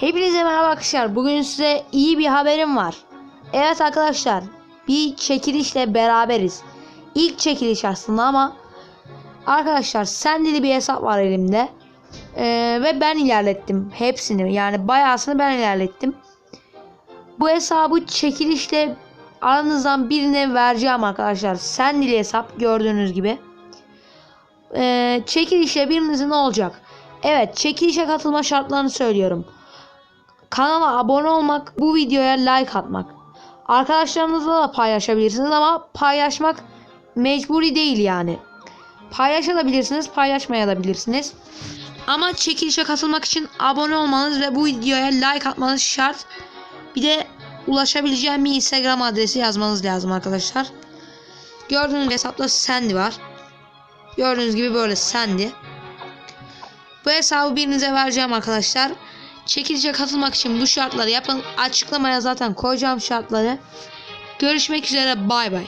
Hepinize merhaba arkadaşlar. Bugün size iyi bir haberim var. Evet arkadaşlar, bir çekilişle beraberiz. İlk çekiliş aslında ama arkadaşlar sendili bir hesap var elimde. Ee, ve ben ilerlettim hepsini. Yani bayağısını ben ilerlettim. Bu hesabı çekilişle aranızdan birine vereceğim arkadaşlar. Sendili hesap gördüğünüz gibi. Ee, çekilişle birinizin olacak. Evet çekilişe katılma şartlarını söylüyorum. Kanala abone olmak, bu videoya like atmak. Arkadaşlarınızla da paylaşabilirsiniz ama paylaşmak mecburi değil yani. Paylaşabilirsiniz, paylaşmayabilirsiniz. Ama çekilişe katılmak için abone olmanız ve bu videoya like atmanız şart. Bir de ulaşabileceğim bir Instagram adresi yazmanız lazım arkadaşlar. Gördüğünüz hesapta Sandy var. Gördüğünüz gibi böyle Sandy. Bu hesabı birinize vereceğim arkadaşlar. Çekilişe katılmak için bu şartları yapın. Açıklamaya zaten koyacağım şartları. Görüşmek üzere bay bay.